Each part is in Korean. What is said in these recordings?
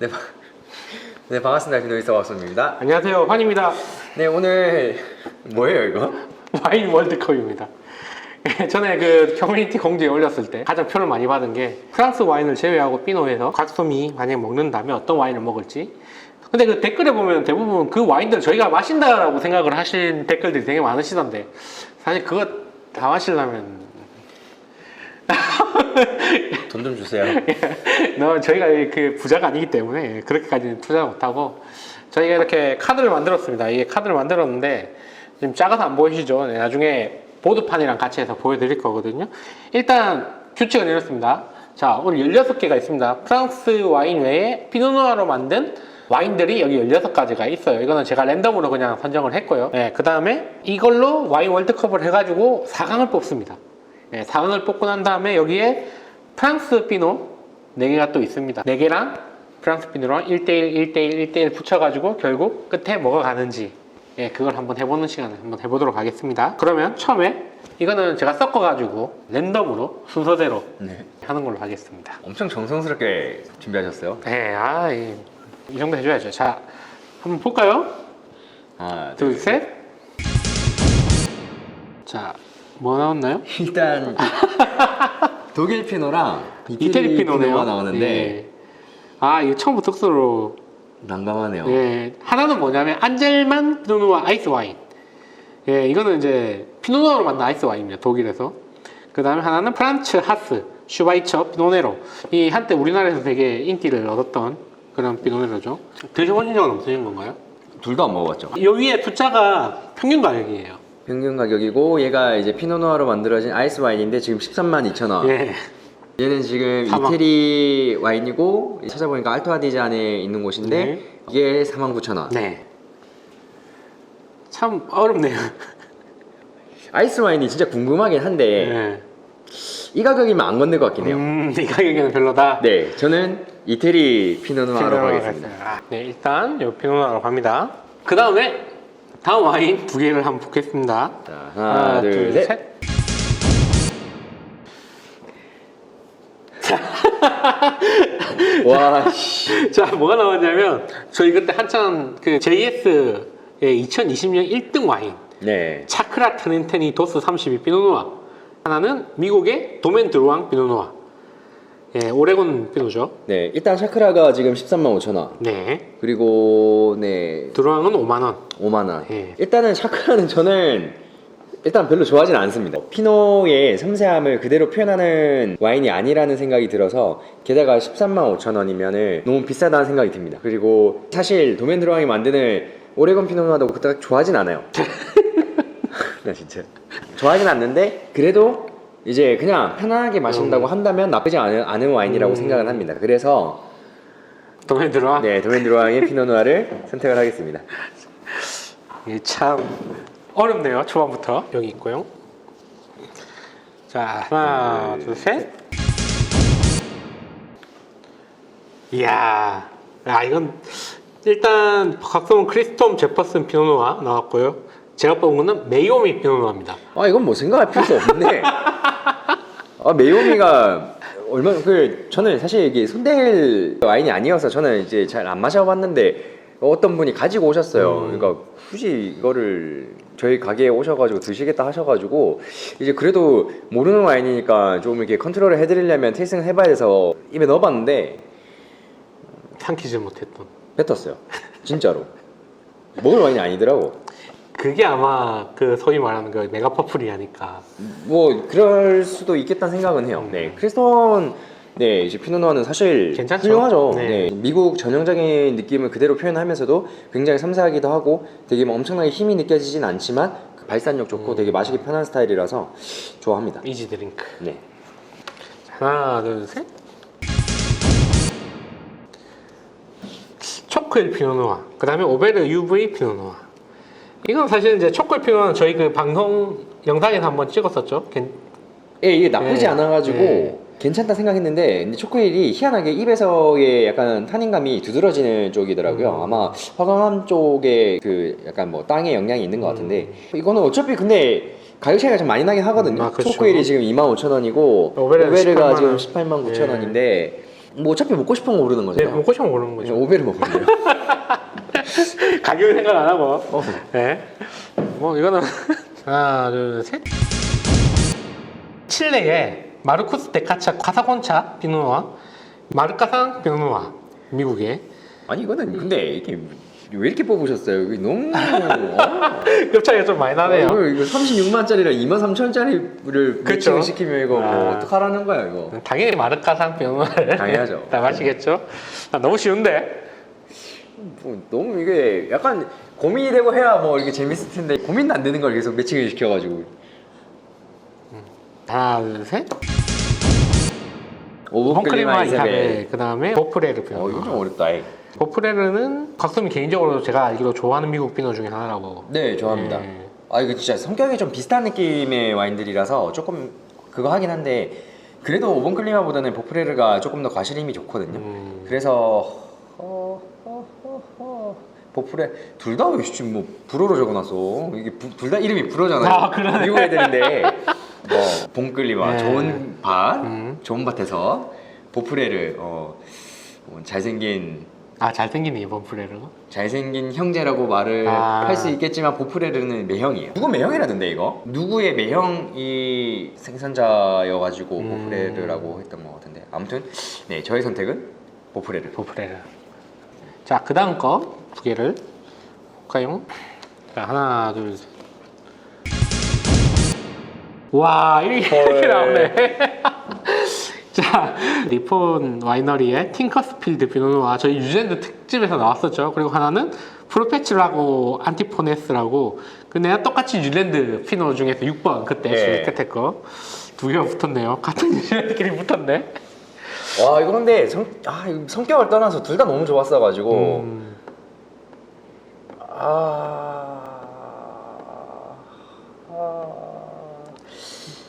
네, 바- 네 반갑습니다. 비노이서 박수입니다. 안녕하세요 환입니다 네 오늘 뭐예요 이거? 와인 월드컵입니다 전에 그 커뮤니티 공지에 올렸을 때 가장 표를 많이 받은 게 프랑스 와인을 제외하고 피노에서 각솜이 만약 먹는다면 어떤 와인을 먹을지 근데 그 댓글에 보면 대부분 그 와인들 저희가 마신다라고 생각을 하신 댓글들이 되게 많으시던데 사실 그거 다 마시려면 돈 좀 주세요. 너 저희가 그 부자가 아니기 때문에 그렇게까지는 투자 못하고 저희가 이렇게 카드를 만들었습니다. 이게 카드를 만들었는데 지금 작아서 안 보이시죠? 네, 나중에 보드판이랑 같이 해서 보여드릴 거거든요. 일단 규칙은 이렇습니다. 자, 오늘 16개가 있습니다. 프랑스 와인 외에 피노누아로 만든 와인들이 여기 16가지가 있어요. 이거는 제가 랜덤으로 그냥 선정을 했고요. 네, 그 다음에 이걸로 와인 월드컵을 해가지고 4강을 뽑습니다. 네, 4강을 뽑고 난 다음에 여기에 프랑스 피노 4개가 또 있습니다. 4개랑 프랑스 피노랑 1대1, 1대1, 1대1 붙여가지고 결국 끝에 뭐가 가는지 예, 그걸 한번 해보는 시간을 한번 해보도록 하겠습니다. 그러면 처음에 이거는 제가 섞어가지고 랜덤으로 순서대로 네. 하는 걸로 하겠습니다. 엄청 정성스럽게 준비하셨어요. 네, 아, 이, 이 정도 해줘야죠. 자, 한번 볼까요? 하나, 둘, 셋. 자, 뭐 나왔나요? 일단 독일 피노랑 이태리 피노네요. 나오는데 예. 아, 이거 처음부터 특수로 난감하네요. 예, 하나는 뭐냐면 안젤만 피노누아 아이스 와인. 예, 이거는 이제 피노누아로 만든 아이스 와인입니다. 독일에서. 그 다음에 하나는 프란츠 하스 슈바이처 피노네로. 이 한때 우리나라에서 되게 인기를 얻었던 그런 피노네로죠. 드셔보신 적은 없으신 건가요? 둘 다 안 먹어봤죠. 이 위에 숫자가 평균 가격이에요. 평균 가격이고 얘가 이제 피노누아로 만들어진 아이스 와인인데 지금 13만 2천 원. 예. 얘는 지금 사막. 이태리 와인이고 찾아보니까 알토 아디잔에 있는 곳인데 네. 이게 4만 9천 원. 네. 참 어렵네요. 아이스 와인이 진짜 궁금하긴 한데 네. 이 가격이면 안 건들 것 같긴 해요. 음, 이 가격에는 별로다. 네, 저는 이태리 피노누아로 가겠습니다. 네, 일단 요 피노누아로 갑니다. 그 다음에 다음 와인 두 개를 한번 붓겠습니다. 자, 하나, 둘, 셋. 와, 씨. 자, 뭐가 나왔냐면 저희 그때 한참 그 JS의 2020년 1등 와인 네. 차크라 트렌테니 도스 32 피노누아 하나는 미국의 도멘 드루앙 피노누아 예, 오레곤 피노죠. 네, 일단 샤크라가 지금 13만 5천 원. 네, 그리고 네, 드루앙은 5만 원. 5만 원. 예. 일단은 샤크라는 저는 일단 별로 좋아하진 않습니다. 피노의 섬세함을 그대로 표현하는 와인이 아니라는 생각이 들어서 게다가 13만 5천 원이면은 너무 비싸다는 생각이 듭니다. 그리고 사실 도멘드로왕이 만드는 오레곤 피노누아도 그닥 좋아하진 않아요. 나 진짜 좋아하진 않는데 그래도 이제 그냥 편안하게 마신다고 한다면 나쁘지 않은, 않은 와인이라고 음. 생각을 합니다. 그래서 도멘 드루앙. 네 도멘드로왕의 피노누아를 선택을 하겠습니다. 이게 참 어렵네요. 초반부터 여기 있고요. 자 하나 둘, 둘 셋. 이야, 아 이건 일단 각성은 크리스톰 제퍼슨 피노누아 나왔고요. 제가 뽑은 거는 메이오미 피노누아입니다. 아 이건 뭐 생각할 필요도 없네. 아 메이오미가 얼마 그 저는 사실 이게 손댈 와인이 아니어서 저는 이제 잘 안 마셔봤는데 어떤 분이 가지고 오셨어요. 음. 그러니까 굳이 이거를 저희 가게에 오셔가지고 드시겠다 하셔가지고 이제 그래도 모르는 와인이니까 좀 이렇게 컨트롤을 해드리려면 테이스팅 해봐야 돼서 입에 넣어봤는데 삼키지 못했던. 뱉었어요. 진짜로 먹을 와인이 아니더라고. 그게 아마 그 소위 말하는 그 메가 퍼플이 아닐까. 뭐 그럴 수도 있겠다는 생각은 해요. 음. 네, 크리스톤 네 이제 피노누아는 사실 괜찮죠? 훌륭하죠. 네. 네. 미국 전형적인 느낌을 그대로 표현하면서도 굉장히 섬세하기도 하고 되게 뭐 엄청나게 힘이 느껴지진 않지만 그 발산력 좋고 음. 되게 마시기 편한 스타일이라서 좋아합니다. 이지 드링크. 네. 하나 둘 셋. 초코일 피노누아. 그 다음에 오베르 UV 피노누아. 이건 사실 이제 피노는 저희 그 방송 영상에서 한번 찍었었죠. 괜- 예, 이게 나쁘지 네. 않아가지고 네. 괜찮다 생각했는데 근데 초코힐이 희한하게 입에서의 약간 탄닌감이 두드러지는 쪽이더라고요. 음. 아마 화강암 쪽에 그 약간 뭐 땅에 영향이 있는 것 같은데 이거는 어차피 근데 가격 차이가 좀 많이 나긴 하거든요. 음, 아, 그렇죠. 초코힐이 지금 25,000원이고 오베르는 오베르가 18만 지금 원. 18만 9천 예. 원인데 뭐 어차피 먹고 싶은 거 고르는 네, 거잖아요. 먹고 싶으면 고르는 그냥 거죠. 오베를 먹을래요. 가격 생각 안 하고. 어. 네. 뭐 이거는 하나, 둘, 셋. 칠레의 마르쿠스 데카차 카사곤차 피노누아, 마르카상 피노누아, 미국의 아니 이거는 근데 이게 왜 이렇게 뽑으셨어요? 이게 너무 어? 급 차이가 좀 많이 나네요. 어, 이거 36만짜리랑 2만 3천짜리를 그쵸. 매칭을 시키면 이거 뭐 아. 어떡하라는 거야 이거. 당연히 마르카상 피노누아를 당연하죠. 다 마시겠죠. 아, 너무 쉬운데. 뭐 너무 이게 약간 고민이 되고 해야 뭐 이렇게 재밌을 텐데 고민도 안 되는 걸 계속 매칭을 시켜가지고 하나, 둘, 셋. 오버클리마 펑클리마 이사벨 그 다음에 보프레르 피노. 어 이거 좀 어렵다 이. 보프레르는 각성이 개인적으로 제가 알기로 좋아하는 미국 피노 중에 하나라고. 네 좋아합니다 네. 아 이거 진짜 성격이 좀 비슷한 느낌의 와인들이라서 조금 그거 하긴 한데 그래도 오번 클리마보다는 보프레르가 조금 더 과실힘이 좋거든요 음, 그래서 어. 보프레 둘다왜 지금 뭐 불어로 적어놨어 이게 둘 다 이름이 불어잖아요 아, 그러네. 미국 애들인데 뭐 봉클리마 네. 좋은 밭 음. 좋은 밭에서 보프레를 어, 어, 잘생긴 아 잘생기네 이번 프레르. 잘생긴 형제라고 말을 아. 할 수 있겠지만 보프레르는 매형이에요. 누구 매형이라던데 이거? 누구의 매형이 생산자여가지고 음. 보프레르라고 했던 것 같은데 아무튼 네 저의 선택은 보프레르. 보프레르. 자, 그 다음 거 두 개를 볼까요? 자, 하나, 둘, 셋. 와, 이렇게, 헐. 이렇게 나오네. 자, 리폰 와이너리의 팅커스필드 피노누아 저희 유젠드 특집에서 나왔었죠. 그리고 하나는 프로페츠라고 안티포네스라고 그 내가 똑같이 뉴질랜드 피노 중에서 6번 그때 네. 실컷 했고 두 개가 붙었네요. 같은 뉴질랜드끼리 붙었네. 와 이거 근데 성, 아, 이거 성격을 떠나서 둘 다 너무 좋았어가지고 음, 아... 아...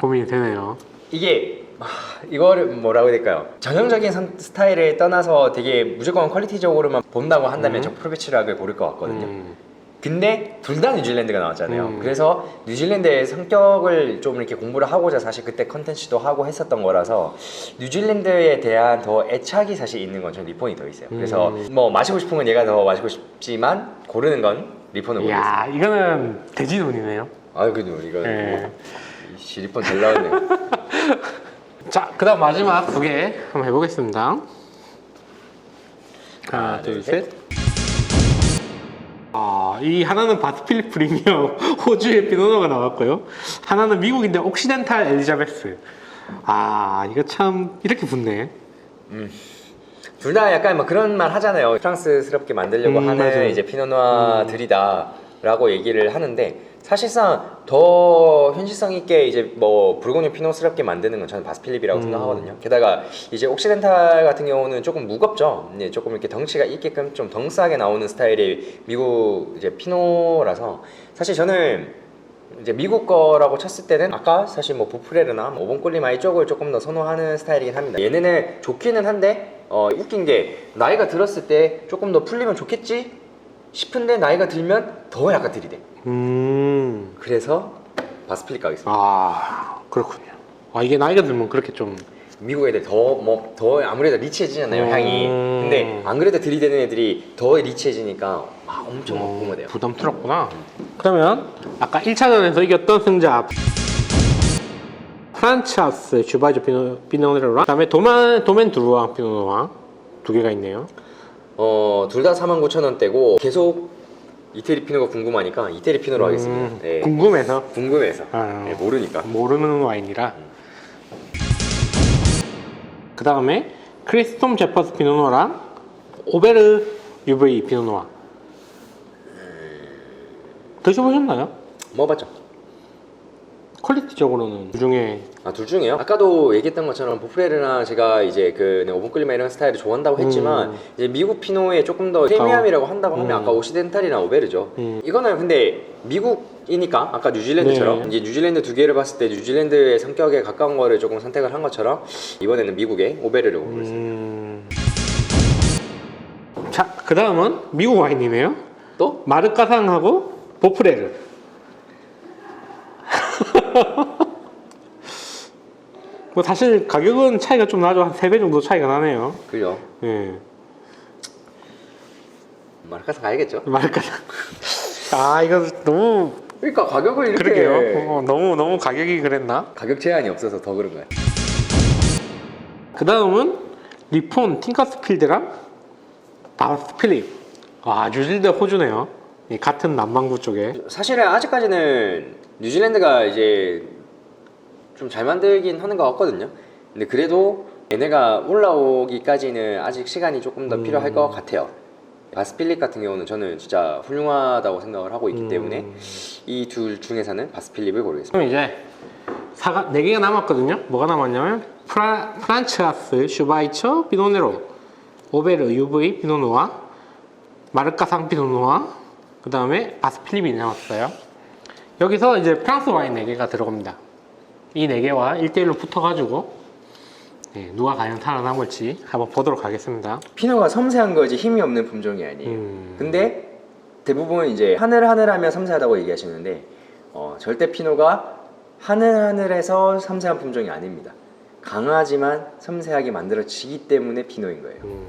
고민이 되네요. 이게 아, 이거를 뭐라고 해야 될까요? 전형적인 선- 스타일을 떠나서 되게 무조건 퀄리티적으로만 본다고 한다면 음. 저 프로베치락을 고를 것 같거든요. 음. 근데 둘 다 뉴질랜드가 나왔잖아요. 음. 그래서 뉴질랜드의 성격을 좀 이렇게 공부를 하고자 사실 그때 컨텐츠도 하고 했었던 거라서 뉴질랜드에 대한 더 애착이 사실 있는 건 저는 리폰이 더 있어요. 그래서 음. 뭐 마시고 싶은 건 얘가 더 마시고 싶지만 고르는 건 리폰을 고르겠습니다. 이야, 이거는 돼지눈이네요. 아 그래도 이거 네. 뭐, 이 리폰 잘 나왔네요. 자, 그다음 마지막 두 개 한번 해보겠습니다. 하나, 하나, 둘, 둘, 셋. 아, 이 하나는 바스필 프리미엄 호주의 피노노가 나왔고요. 하나는 미국인데 옥시덴탈 엘리자베스. 아, 이거 참 이렇게 붙네. 둘다 약간 뭐 그런 말 하잖아요. 프랑스스럽게 만들려고 음, 하는 맞아요. 이제 피노누아들이다라고 얘기를 하는데 사실상 더 현실성 있게 이제 뭐 불고뉴 피노스럽게 만드는 건 저는 바스필립이라고 음. 생각하거든요. 게다가 이제 옥시덴탈 같은 경우는 조금 무겁죠. 네, 조금 이렇게 덩치가 있게끔 좀 덩스하게 나오는 스타일의 미국 이제 피노라서 사실 저는 이제 미국 거라고 쳤을 때는 아까 사실 뭐 보프레르나 뭐 오본콜리마이 쪽을 조금 더 선호하는 스타일이긴 합니다. 얘네는 좋기는 한데 어, 웃긴 게 나이가 들었을 때 조금 더 풀리면 좋겠지 싶은데 나이가 들면 더 약간 들이대. 음. 그래서 바스필릭 가겠습니다. 아, 그렇군요. 아, 이게 나이가 들면 그렇게 좀 미국 애들 더 뭐 더 아무래도 리치해지잖아요 음. 향이. 근데 안 그래도 들이대는 애들이 더 리치해지니까 아, 엄청 막 어, 뿜어대요. 부담스럽구나. 그러면 아까 1차전에서 이겼던 승자 프란차스 슈바이저 피노, 피노네로랑 그다음에 도만 도멘 두루앙 피노노랑 두 개가 있네요. 어, 둘 다 49,000원대고 계속 이태리 피노가 궁금하니까 이태리 피노로 하겠습니다. 음, 네. 궁금해서 궁금해서. 아. 네, 모르니까. 모르는 와인이라. 그 다음에 크리스톰 제퍼스 피노노랑 오베르 UV 피노노아 드셔보셨나요? 먹어봤죠? 퀄리티적으로는 그 중에 아, 둘 중에요? 아까도 얘기했던 것처럼 보프레르나 제가 이제 그 네, 오븐클리마 이런 스타일을 좋아한다고 했지만 음. 이제 미국 피노에 조금 더 프리미엄이라고 한다고 하면 음. 아까 오시덴탈이나 오베르죠. 음. 이거는 근데 미국이니까 아까 뉴질랜드처럼 네. 이제 뉴질랜드 두 개를 봤을 때 뉴질랜드의 성격에 가까운 거를 조금 선택을 한 것처럼 이번에는 미국의 오베르를 고르겠습니다. 음... 자, 그 다음은 미국 와인이네요. 또? 마르카상하고 보프레르. 뭐 사실 가격은 차이가 좀 나죠. 한 3배 정도 차이가 나네요. 그죠? 예. 마르카상 가야겠죠? 말까지. 아, 이거 너무 그러니까 가격을 이렇게 그러게요. 어, 너무 너무 가격이 그랬나? 가격 제한이 없어서 더 그런 거야. 그 다음은 리폰 팅커스필드랑 바스 필립. 와, 뉴질랜드 호주네요. 이 같은 남반구 쪽에. 사실은 아직까지는 뉴질랜드가 이제 좀 잘 만들긴 하는 것 같거든요. 근데 그래도 얘네가 올라오기까지는 아직 시간이 조금 더 필요할 것 같아요. 바스필립 같은 경우는 저는 진짜 훌륭하다고 생각을 하고 있기 음. 때문에 이 둘 중에서는 바스필립을 고르겠습니다. 그럼 이제 사가 네 개가 남았거든요. 뭐가 남았냐면 프라, 프란츠아스, 슈바이처, 비노네로, 오베르, UV, 비노누아, 마르카상 비노누아, 그 다음에 바스필립이 남았어요. 여기서 이제 프랑스 와인 4개가 들어갑니다. 이 4개와 1대1로 붙어가지고 네, 누가 과연 살아남을지 한번 보도록 하겠습니다. 피노가 섬세한 거지 힘이 없는 품종이 아니에요. 음. 근데 대부분 이제 하늘하늘하면 섬세하다고 얘기하시는데 어, 절대 피노가 하늘하늘해서 섬세한 품종이 아닙니다. 강하지만 섬세하게 만들어지기 때문에 피노인 거예요. 음,